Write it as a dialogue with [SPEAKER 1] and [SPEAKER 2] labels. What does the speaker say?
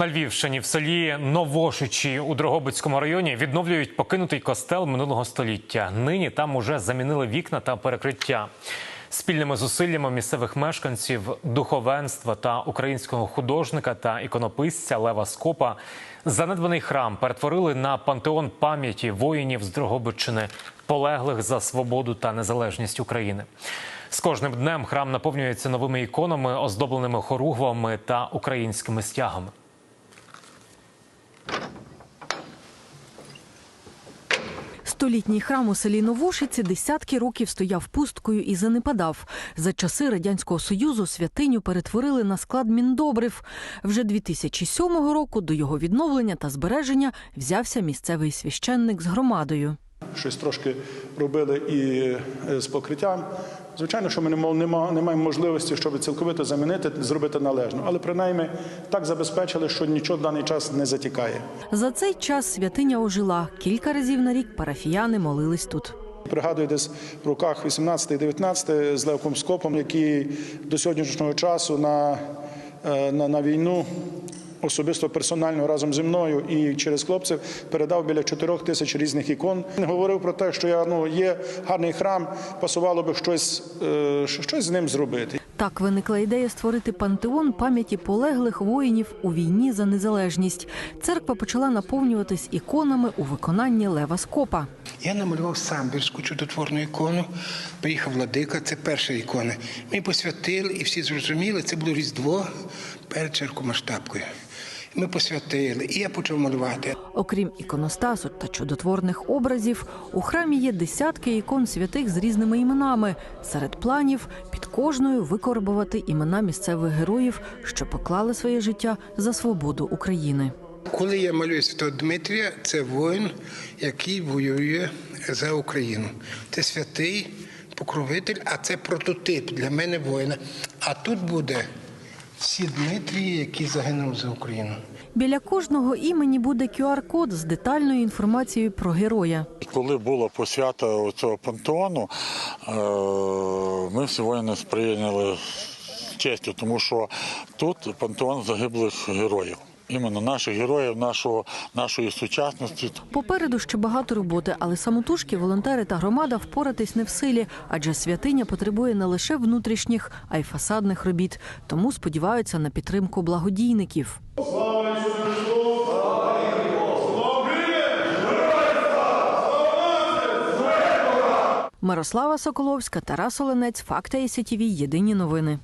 [SPEAKER 1] На Львівщині в селі Новошичі у Дрогобицькому районі відновлюють покинутий костел минулого століття. Нині там уже замінили вікна та перекриття. Спільними зусиллями місцевих мешканців, духовенства та українського художника та іконописця Лева Скопа занедбаний храм перетворили на пантеон пам'яті воїнів з Дрогобиччини, полеглих за свободу та незалежність України. З кожним днем храм наповнюється новими іконами, оздобленими хоругвами та українськими стягами.
[SPEAKER 2] Столітній храм у селі Новошиці десятки років стояв пусткою і занепадав. За часи радянського союзу святиню перетворили на склад міндобрив. Вже 2007 року до його відновлення та збереження взявся місцевий священник з громадою.
[SPEAKER 3] Щось трошки робили і е, з покриттям. Звичайно, що ми не маємо можливості, щоб цілковито замінити, зробити належно. Але принаймні так забезпечили, що нічого в даний час не затікає.
[SPEAKER 2] За цей час святиня ожила. Кілька разів на рік парафіяни молились тут.
[SPEAKER 3] Пригадую, десь в роках 18-19 з Левком Скопом, який до сьогоднішнього часу на, е, на, на війну особисто персонально разом зі мною і через хлопців передав біля 4 тисяч різних ікон. Говорив про те, що я ну є гарний храм, пасувало би щось, е, щось з ним зробити.
[SPEAKER 2] Так виникла ідея створити пантеон пам'яті полеглих воїнів у війні за незалежність. Церква почала наповнюватись іконами у виконанні Лева Скопа.
[SPEAKER 4] Я намалював сам більську чудотворну ікону. Приїхав владика, це перша ікона. Ми посвятили, і всі зрозуміли, це було Різдво перед черкомасштабкою. Ми посвятили, і я почав малювати.
[SPEAKER 2] Окрім іконостасу та чудотворних образів, у храмі є десятки ікон святих з різними іменами. Серед планів під кожною викорбувати імена місцевих героїв, що поклали своє життя за свободу України.
[SPEAKER 4] Коли я малюю святого Дмитрія, це воїн, який воює за Україну. Це святий покровитель, а це прототип для мене воїна. А тут буде всі Дмитрії, які загинули за Україну.
[SPEAKER 2] Біля кожного імені буде QR-код з детальною інформацією про героя.
[SPEAKER 5] Коли була посвята цього пантеону, е, ми всі воїни сприйняли честю, тому що тут пантеон загиблих героїв. Іменно наших героїв, нашого, нашої сучасності.
[SPEAKER 2] Попереду ще багато роботи, але самотужки волонтери та громада впоратись не в силі, адже святиня потребує не лише внутрішніх, а й фасадних робіт. Тому сподіваються на підтримку благодійників. Мирослава Соколовська, Тарас Оленець, Факти СІТВ, Єдині новини.